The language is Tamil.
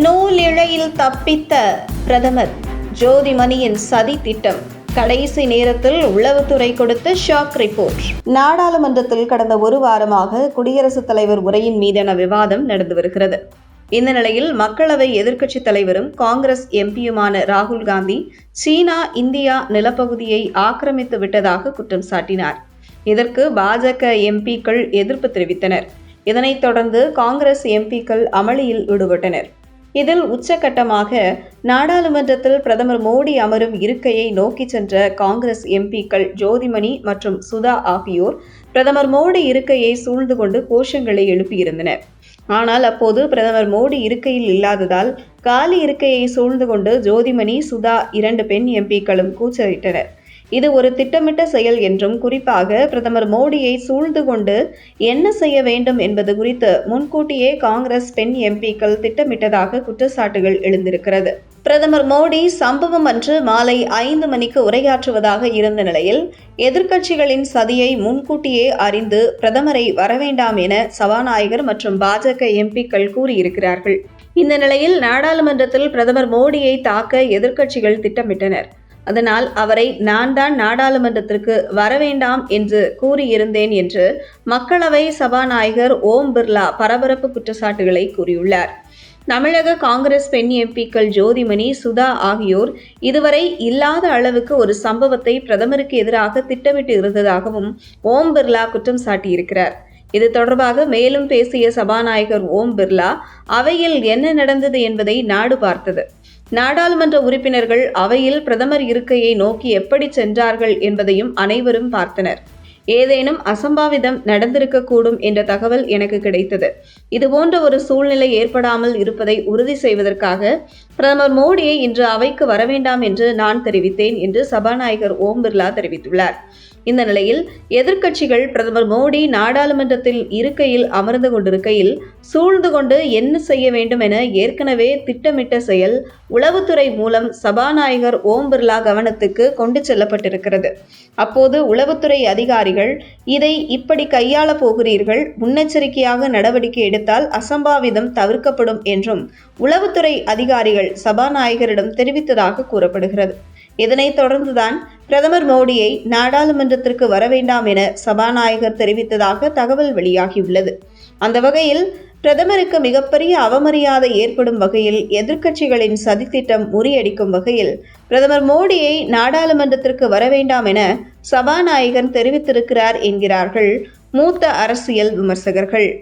நூலிழையில் தப்பித்த பிரதமர் ஜோதிமணியின் சதி திட்டம் கடைசி நேரத்தில் உளவுத்துறை கொடுத்த ஷாக் ரிப்போர்ட். நாடாளுமன்றத்தில் கடந்த ஒரு வாரமாக குடியரசுத் தலைவர் உரையின் மீதான விவாதம் நடந்து வருகிறது. இந்த நிலையில் மக்களவை எதிர்க்கட்சித் தலைவரும் காங்கிரஸ் எம்பியுமான ராகுல் காந்தி சீனா இந்தியா நிலப்பகுதியை ஆக்கிரமித்து விட்டதாக குற்றம் சாட்டினார். இதற்கு பாஜக எம்பிக்கள் எதிர்ப்பு தெரிவித்தனர். இதனைத் தொடர்ந்து காங்கிரஸ் எம்பிக்கள் அமளியில் ஈடுபட்டனர். இதில் உச்சகட்டமாக நாடாளுமன்றத்தில் பிரதமர் மோடி அமரும் இருக்கையை நோக்கி சென்ற காங்கிரஸ் எம்பிக்கள் ஜோதிமணி மற்றும் சுதா ஆகியோர் பிரதமர் மோடி இருக்கையை சூழ்ந்து கொண்டு கோஷங்களை எழுப்பியிருந்தனர். ஆனால் அப்போது பிரதமர் மோடி இருக்கையில் இல்லாததால் காலி இருக்கையை சூழ்ந்து கொண்டு ஜோதிமணி சுதா இரண்டு பெண் எம்பிக்களும் கூச்சலிட்டனர். இது ஒரு திட்டமிட்ட செயல் என்றும் குறிப்பாக பிரதமர் மோடியை சூழ்ந்து கொண்டு என்ன செய்ய வேண்டும் என்பது குறித்து முன்கூட்டியே காங்கிரஸ் பெண் எம்பிக்கள் திட்டமிட்டதாக குற்றச்சாட்டுகள் எழுந்திருக்கிறது. பிரதமர் மோடி சம்பவம் அன்று மாலை ஐந்து மணிக்கு உரையாற்றுவதாக இருந்த நிலையில் எதிர்க்கட்சிகளின் சதியை முன்கூட்டியே அறிந்து பிரதமரை வரவேண்டாம் என சபாநாயகர் மற்றும் பாஜக எம்பிக்கள் கூறியிருக்கிறார்கள். இந்த நிலையில் நாடாளுமன்றத்தில் பிரதமர் மோடியை தாக்க எதிர்க்கட்சிகள் திட்டமிட்டனர். அதனால் அவரை நான் தான் நாடாளுமன்றத்திற்கு வரவேண்டாம் என்று கூறியிருந்தேன் என்று மக்களவை சபாநாயகர் ஓம் பிர்லா பரபரப்பு குற்றச்சாட்டுகளை கூறியுள்ளார். தமிழக காங்கிரஸ் பெண் எம்பிக்கள் ஜோதிமணி சுதா ஆகியோர் இதுவரை இல்லாத அளவுக்கு ஒரு சம்பவத்தை பிரதமருக்கு எதிராக திட்டமிட்டு இருந்ததாகவும் ஓம் பிர்லா குற்றம் சாட்டியிருக்கிறார். இது தொடர்பாக மேலும் பேசிய சபாநாயகர் ஓம் பிர்லா அவையில் என்ன நடந்தது என்பதை நாடு பார்த்தது. நாடாளுமன்ற உறுப்பினர்கள் அவையில் பிரதமர் இருக்கையை நோக்கி எப்படி சென்றார்கள் என்பதையும் அனைவரும் பார்த்தனர். ஏதேனும் அசம்பாவிதம் நடந்திருக்கக்கூடும் என்ற தகவல் எனக்கு கிடைத்தது. இதுபோன்ற ஒரு சூழ்நிலை ஏற்படாமல் இருப்பதை உறுதி செய்வதற்காக பிரதமர் மோடியை இன்று அவைக்கு வரவேண்டாம் என்று நான் தெரிவித்தேன் என்று சபாநாயகர் ஓம் பிர்லா தெரிவித்துள்ளார். இந்த நிலையில் எதிர்க்கட்சிகள் பிரதமர் மோடி நாடாளுமன்றத்தில் இருக்கையில் அமர்ந்து கொண்டிருக்கையில் சூழ்ந்து கொண்டு என்ன செய்ய வேண்டும் என ஏற்கனவே திட்டமிட்ட செயல் உளவுத்துறை மூலம் சபாநாயகர் ஓம் பிர்லா கவனத்துக்கு கொண்டு செல்லப்பட்டிருக்கிறது. அப்போது உளவுத்துறை அதிகாரிகள் இதை இப்படி கையாள போகிறீர்கள்? முன்னெச்சரிக்கையாக நடவடிக்கை எடுத்தால் அசம்பாவிதம் தவிர்க்கப்படும் என்றும் உளவுத்துறை அதிகாரிகள் சபாநாயகரிடம் தெரிவித்ததாக கூறப்படுகிறது. இதனைத் தொடர்ந்துதான் பிரதமர் மோடியை நாடாளுமன்றத்திற்கு வர வேண்டாம் என சபாநாயகர் தெரிவித்ததாக தகவல் வெளியாகியுள்ளது. அந்த வகையில் பிரதமருக்கு மிகப்பெரிய அவமரியாதை ஏற்படும் வகையில் எதிர்க்கட்சிகளின் சதித்திட்டம் முறியடிக்கும் வகையில் பிரதமர் மோடியை நாடாளுமன்றத்திற்கு வர வேண்டாம் என சபாநாயகர் தெரிவித்திருக்கிறார் என்கிறார்கள் மூத்த அரசியல் விமர்சகர்கள்.